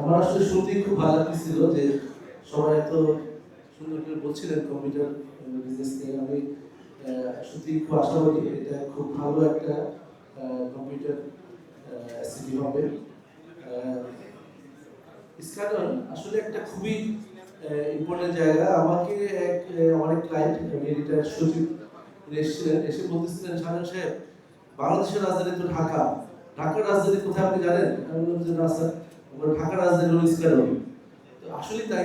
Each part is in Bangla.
আমার আসলে শুনতেই খুব ভালো লাগছিল যে সবাই এত সুন্দর করে বলছিলেন কম্পিউটার বিজনেস নিয়ে। আমি সত্যি খুব আশাবাদী, এটা খুব ভালো একটা কম্পিউটার সিটি হবে। স্ক্যাডন আসলে একটা খুবই ইম্পর্টেন্ট জায়গা। আমাকে এক এক ক্লায়েন্ট এডিটার সচিব উনি এসেছিলেন, এসে বলতেছিলেন শাহান সাহেব, বাংলাদেশের রাজধানী তো ঢাকা। ঢাকার রাজধানী কোথায় আপনি জানেন? আমি বললাম যে, না, স্যার আমার ঢাকার রাজধানী হলো স্ক্যাডন তো আসলে তাই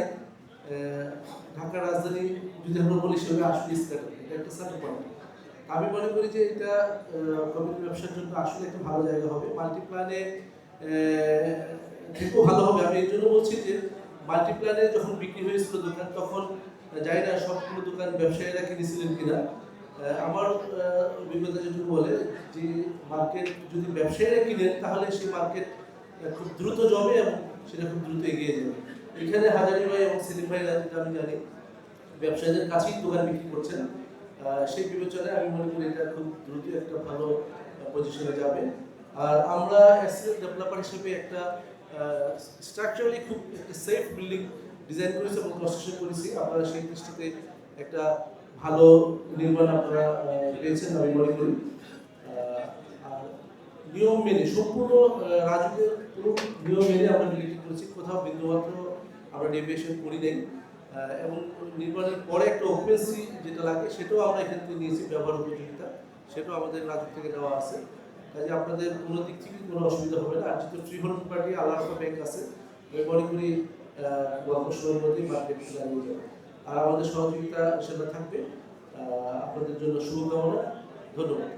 ঢাকার রাজধানী যদি আমরা বলি সেভাবে আসলে স্ক্যাডন এটা একটা পয়েন্ট আমি মনে করি যে এটা কমিউনিটি ব্যবসার জন্য আসলে একটা ভালো জায়গা হবে। মাল্টিপ্লানে থেকেও ভালো হবে। আমি এই জন্য বলছি যে মাল্টিপ্লানে যখন বিক্রি হয়েছিল দোকান, তখন যাই না সবগুলো দোকান ব্যবসায়ীরা কিনেছিলেন কিনা। আমার অভিজ্ঞতা যদি বলে যে মার্কেট যদি ব্যবসায়ীরা কিনেন, তাহলে সেই মার্কেট খুব দ্রুত জমে এবং সেটা খুব দ্রুত এগিয়ে যাবে। এখানে হাজারি ভাই এবং সেলিম ভাই যেটা আমি জানি, ব্যবসায়ীদের কাছেই দোকান বিক্রি করছেন। সেই বিবেচনায় আমি মনে করি এটা খুব দ্রুত একটা ভালো পজিশনে যাবে। আর আমরা অ্যাসেট ডেভেলপার হিসেবে একটা স্ট্রাকচারালি খুব একটা সেফ বিল্ডিং ডিজাইন করেছি এবং কনস্ট্রাকশন করেছি। আপনারা সেই দৃষ্টিতে একটা ভালো নির্মাণ আপনারা পেয়েছেন আমি মনে করি। নিয়ম মেনে সম্পূর্ণ আহ, রাজুকের পুরো নিয়ম মেনে আমরা বিল্ডিং করেছি কোথাও বিন্দুমাত্র আমরা ডেভিয়েশন করি নাই এবং নির্বাচনের পরে একটা ওপেন্সি যেটা লাগে সেটাও আমরা এখান থেকে নিয়েছি ব্যবহার উপযোগিতা সেটাও আমাদের রাজুক থেকে দেওয়া আছে। কাজে আপনাদের কোনো দিক থেকে কোনো অসুবিধা হবে না। আর যেহেতু হোল্ড পার্টি আলাদা ব্যাংক আছে আমি মনে করি মধ্যেই মার্কেট দাঁড়িয়ে যাবে। আর আমাদের সহযোগিতা সেটা থাকবে। আপনাদের জন্য শুভকামনা। ধন্যবাদ।